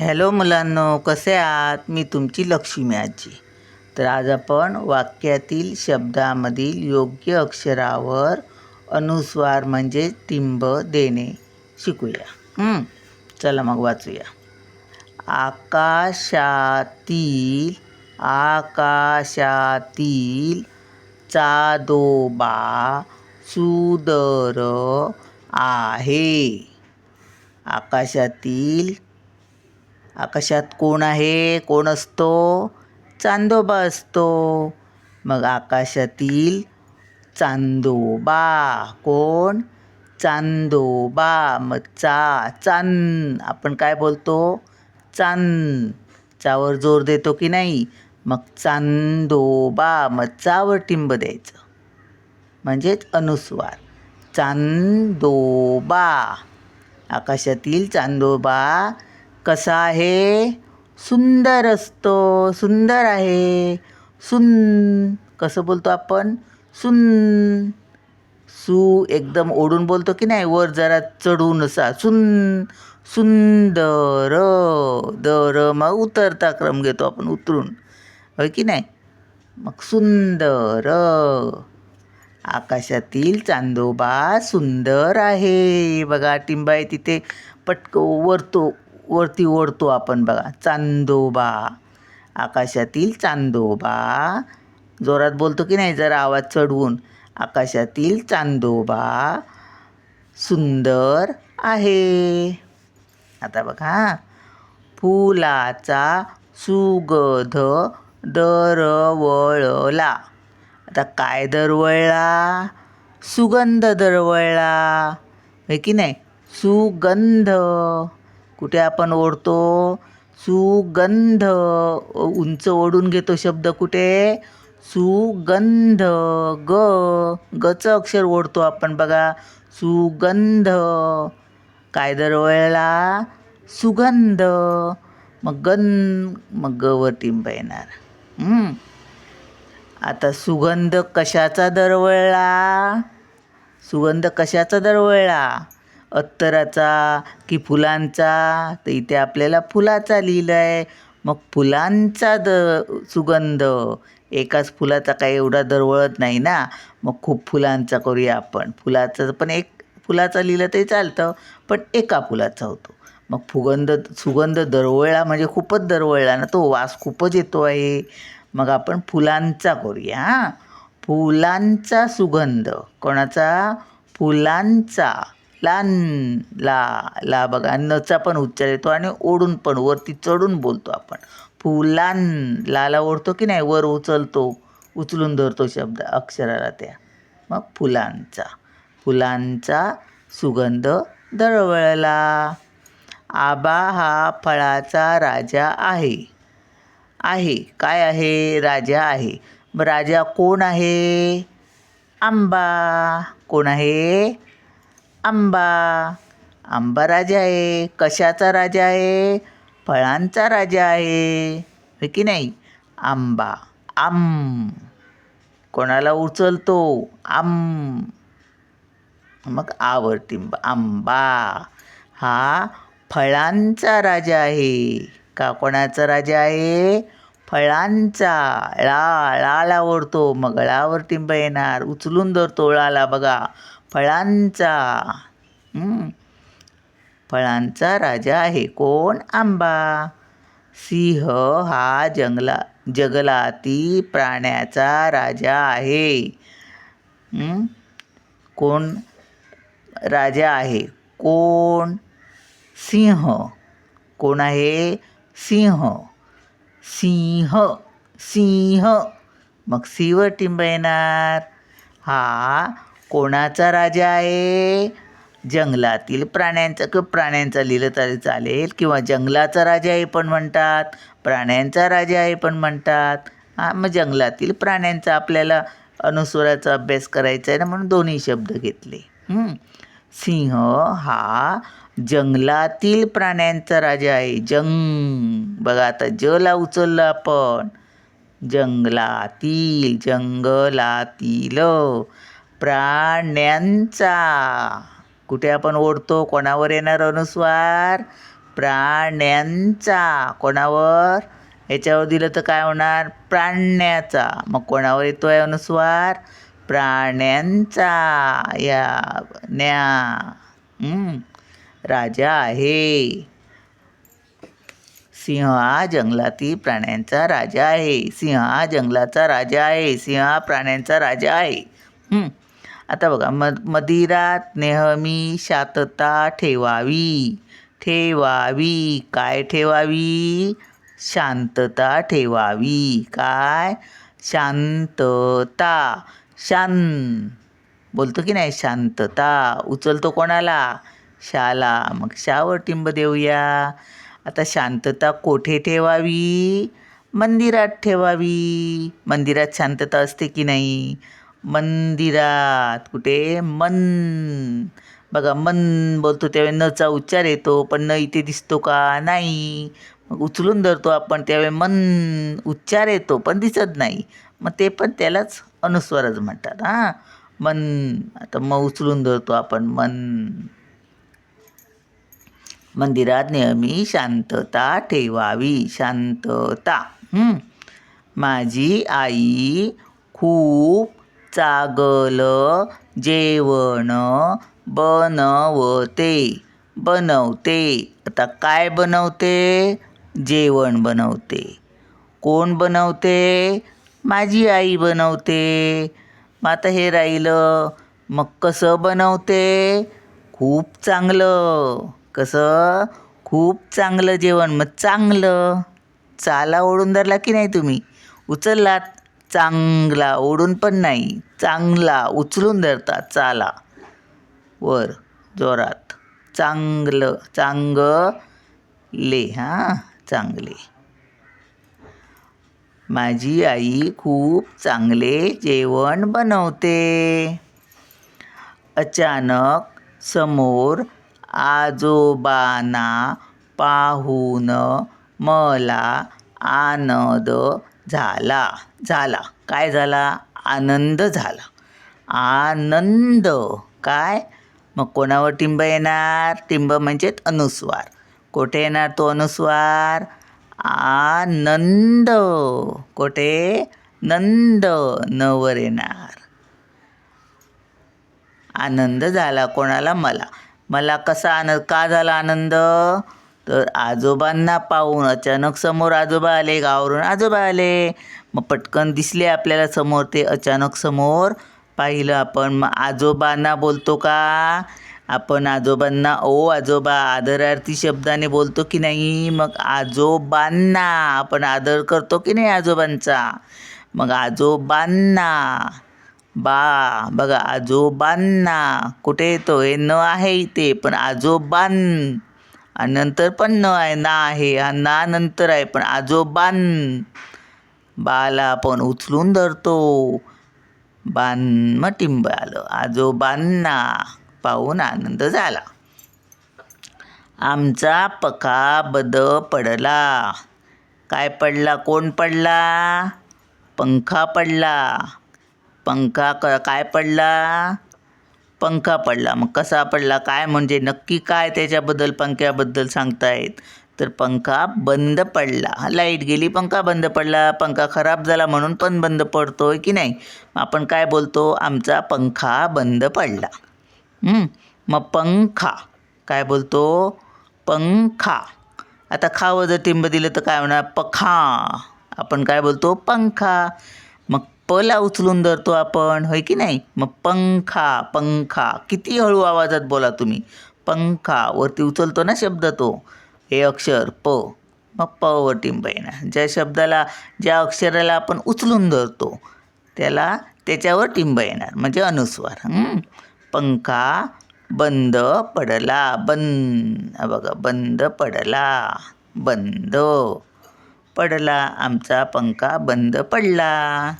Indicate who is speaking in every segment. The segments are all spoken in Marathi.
Speaker 1: हॅलो मुलांनो कसे आहात? मी तुमची लक्ष्मी आजी. तर आज आपण वाक्यातील शब्दामधील योग्य अक्षरावर अनुस्वार म्हणजे टिंब देणे शिकूया. चला मग वाचूया. आकाशातील आकाशातील चादोबा सुदर आहे. आकाशातील आकाशात कोण आहे कोण असतो? चांदोबा असतो. मग आकाशातील चांदोबा कोण? चांदोबा. मग चा चांद आपण काय बोलतो? चांद चावर जोर देतो की नाही? मग चांदोबा. मग चावर टिंब द्यायचं. म्हणजेच अनुस्वार. चांदोबा. आकाशातील चांदोबा कसा आहे? सुंदर असतो. सुंदर आहे. सुन कसं बोलतो आपण? सुन. सू एकदम ओढून बोलतो की नाही? वर जरा चढून असा. सुन सुंदर दर मग उतरता क्रम घेतो आपण उतरून. होय की नाही? मग सुंदर. आकाशातील चांदोबा सुंदर आहे. बघा टिंबा आहे तिथे पटक वरतो वरती ओढतो आपण बघा. चांदोबा. आकाशातील चांदोबा. जोरात बोलतो की नाही? जरा आवाज चढवून. आकाशातील चांदोबा. सुंदर आहे. आता बघा. फुलाचा सुगध दरवळला. आता काय दरवळला? सुगंध दरवळला. हे की नाही? सुगंध. कुठे आपण ओढतो? सुगंध. उंच ओढून घेतो शब्द कुठे? सुगंध. ग. गचं अक्षर ओढतो आपण बघा. सुगंध. काय दरवळला? सुगंध. मग गन मग गवर टिंब येणार. आता सुगंध कशाचा दरवळला? सुगंध कशाचा दरवळला? अत्तराचा की फुलांचा तर इथे आपल्याला फुलाचा लिहिलं आहे मग फुलांचा द सुगंध एकाच फुलाचा काही एवढा दरवळत नाही ना? मग खूप फुलांचा करूया आपण. फुलाचं पण एक फुलाचा लिहिलं तरी चालतं पण एका फुलाचा होतो. मग फुगंध सुगंध दरवळला म्हणजे खूपच दरवळला ना तो वास खूपच येतो आहे. मग आपण फुलांचा करूया हां. फुलांचा सुगंध. कोणाचा? फुलांचा. लान ला ला बघा नचा पण उच्चार येतो आणि ओढून पण वरती चढून बोलतो आपण. फुलान लाला ओढतो की नाही वर उचलतो उचलून धरतो शब्द अक्षराला त्या. मग फुलांचा. फुलांचा सुगंध दरवळला. आबा हा फळाचा राजा आहे. आहे. काय आहे? राजा आहे. मग राजा कोण आहे? आंबा. कोण आहे? आंबा. आंबा राजा आहे. कशाचा राजा आहे? फळांचा राजा आहे. हो की नाही? आंबा. आम. कोणाला उचलतो? आम. मग आवर आंबा. हा फळांचा राजा आहे. का कोणाचा राजा आहे? फळांचा. ळा ळाला ओढतो मग ळावर टिंब येणार. उचलून धरतो ळाला बघा. फळांचा. फळांचा राजा आहे कोण? आंबा. सिंह हा जंगला जंगलातील प्राण्याचा राजा आहे. कोण? राजा आहे कोण? सिंह. कोण आहे? सिंह. सिंह. सिंह. मग सिंह टिंब येणार. हा कोणाचा राजा आहे? जंगलातील प्राण्यांचा किंवा प्राण्यांचा लिहिलं तरी चालेल. किंवा जंगलाचा राजा आहे पण म्हणतात प्राण्यांचा राजा आहे पण म्हणतात. हां मग जंगलातील प्राण्यांचा आपल्याला अनुस्वराचा अभ्यास करायचा आहे ना म्हणून दोन्ही शब्द घेतले. सिंह हा जंगलातील प्राण्यांचा राजा आहे. जंग बघा आता जला उचललं आपण. जंगलातील जंगलातील. प्राण्यांचा. कुठे आपण ओढतो? कोणावर येणार अनुस्वार? प्राण्यांचा. कोणावर? याच्यावर दिलं तर काय होणार? प्राण्याचा. मग कोणावर येतो आहे अनुस्वार? प्राण्यांचा. या न्या. राजा आहे. सिंह हा जंगलातील प्राण्यांचा राजा आहे. सिंह हा जंगलाचा राजा आहे. सिंह हा प्राण्यांचा राजा आहे. आता बघा म मदिरात नेहमी शांतता ठेवावी. ठेवावी. काय ठेवावी? शांतता ठेवावी. काय? शांतता. शांत बोलतो की नाही? शांतता. उचलतो कोणाला? शाला. मग शावर टिंब देऊया. आता शांतता कोठे ठेवावी? मंदिरात ठेवावी. मंदिरात शांतता असते की नाही? मंदिरात. कुठे? मन. बघा मन बोलतो त्यावेळी नचा उच्चार येतो पण न इथे दिसतो का? नाही. मग उचलून धरतो आपण त्यावेळी मन उच्चार येतो पण दिसत नाही. मग ते पण त्यालाच अनुस्वारच म्हणतात हां. मन. आता मग उचलून धरतो आपण मन. मंदिरात नेहमी शांतता ठेवावी शांतता. माझी आई खूप चागलं जेवण बनवते. बनवते. आता काय बनवते? जेवण बनवते. कोण बनवते? माझी आई बनवते. मग आता हे राहिलं. मग कसं बनवते? खूप चांगलं. कसं? खूप चांगलं जेवण. मग चांगलं. चाला ओढून धरला की नाही तुम्ही? उचललात? चांगला ओढून पण नाही चांगला उचलून धरता चाला. वर जोरात. चांगलं चांगले हां चांगले. माझी आई खूप चांगले जेवण बनवते. अचानक समोर आजोबांना पाहून मला आनंद झाला झाला. काय झाला? आनंद झाला. आनंद. काय? मग कोणावर टिंब येणार? टिंब म्हणजेच अनुस्वार. कोठे येणार तो अनुस्वार? आनंद. कोठे? नंद. नवर येणार. आनंद झाला कोणाला? मला. मला कसा आनंद? का झाला आनंद? तर आजोबांना पाहून अचानक समोर आजोबा आले गावावरून आजोबा आले. मग पटकन दिसले आपल्याला समोर ते अचानक समोर पाहिलं आपण. मग आजोबांना बोलतो का? आपण आजोबांना ओ आजोबा आदरार्थी शब्दाने बोलतो की नाही? मग आजोबांना आपण आदर करतो की नाही आजोबांचा? मग आजोबांना बा बघा आजोबांना कुठे येतो हे न आहे इथे. पण आजोबां आणि नंतर पण न आहे ना आहे हा ना नंतर आहे पण आजोबां बाला आपण उचलून धरतो. बान मग टिंब आलं आजोबांना पाहून आनंद झाला. आमचा पका बद पडला. काय पडला कोण पडला? पंखा पडला. पंखा क काय पडला? पंखा पडला. मग कसा पडला? काय म्हणजे नक्की काय त्याच्याबद्दल पंख्याबद्दल सांगतायत? तर पंखा बंद पडला. लाइट गेली पंखा बंद पडला. पंखा खराब झाला म्हणून पण बंद पडतो आहे की नाही? मग आपण काय बोलतो? आमचा पंखा बंद पडला. मग पंखा. काय बोलतो? पंखा. आता खावं जर टिंब दिलं तर काय होणार? पखा. आपण काय बोलतो? पंखा. पला उचलून धरतो आपण होय की नाही? मग पंखा पंखा किती हळू आवाजात बोला तुम्ही. पंखा वरती उचलतो ना शब्द तो. हे अक्षर प. मग प वर टिंब येणार ज्या शब्दाला ज्या अक्षराला आपण उचलून धरतो त्याला त्याच्यावर टिंब येणार. म्हणजे अनुस्वार. पंखा बंद पडला बंद. बघा बंद पडला बंद. पडला आमचा पंखा बंद पडला.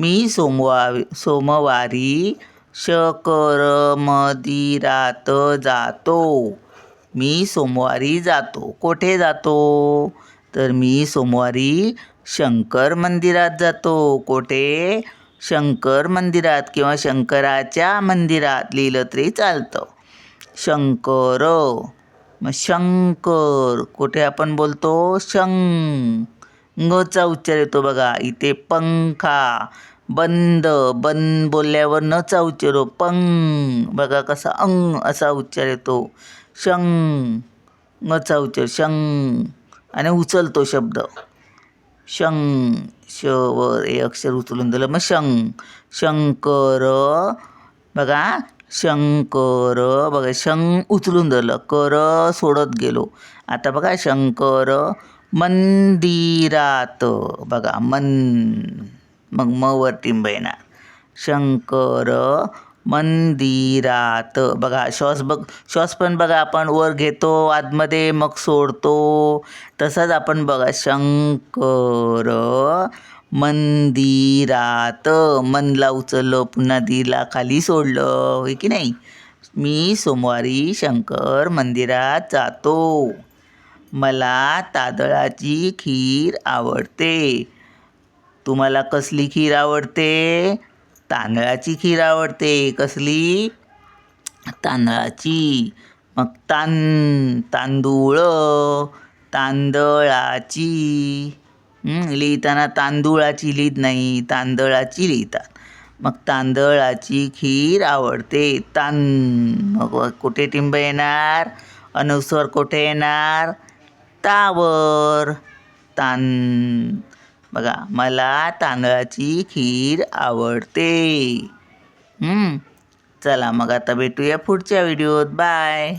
Speaker 1: मी सोमवार सोमवारी शकरमदिरात जातो. मी सोमवारी जातो. कोठे जातो? तर मी सोमवारी शंकर मंदिरात जातो. कोठे? शंकर मंदिरात किंवा शंकराच्या मंदिरात लिहिलं तरी चालतं. शंकर. मग शंकर. कुठे आपण बोलतो? शंग चा उच्चार येतो बघा. इथे पंखा. बंद बंद बोलल्यावर नचा उच्चार पंग. बघा कसा अंग असा उच्चार येतो. शंग. नचा उच्चार शंग. आणि उचलतो शब्द. शंग. श वर हे अक्षर उचलून दिलं. मग शंग. शंकर. बघा शंकर. बघा शंग उचलून दिलं कर सोडत गेलो. आता बघा शंकर मंदिरात. बघा मन मग म वर टिंब येणार शंकर मंदिरात. बघा श्वास बघ श्वास पण बघा आपण वर घेतो आतमध्ये मग सोडतो. तसंच आपण बघा शंकर मंदिरात मनला उचललं पुन्हा दिला खाली सोडलं होय की नाही? मी सोमवारी शंकर मंदिरात जातो. मला तांदळाची खीर आवडते. तुम्हाला कसली खीर आवडते? तांदळाची खीर आवडते. कसली? तांदळाची. मग तां तांदूळ तांदळाची. लिहिताना तांदूळाची लिहित नाही तांदळाची लिहितात. मग तांदळाची खीर आवडते. तां मग कुठे टिंब येणार? अनुस्वर कुठे येणार? तावर. तां बघा मला तांदळाची खीर आवडते. चला मग आता भेटूया पुढच्या व्हिडिओत. बाय.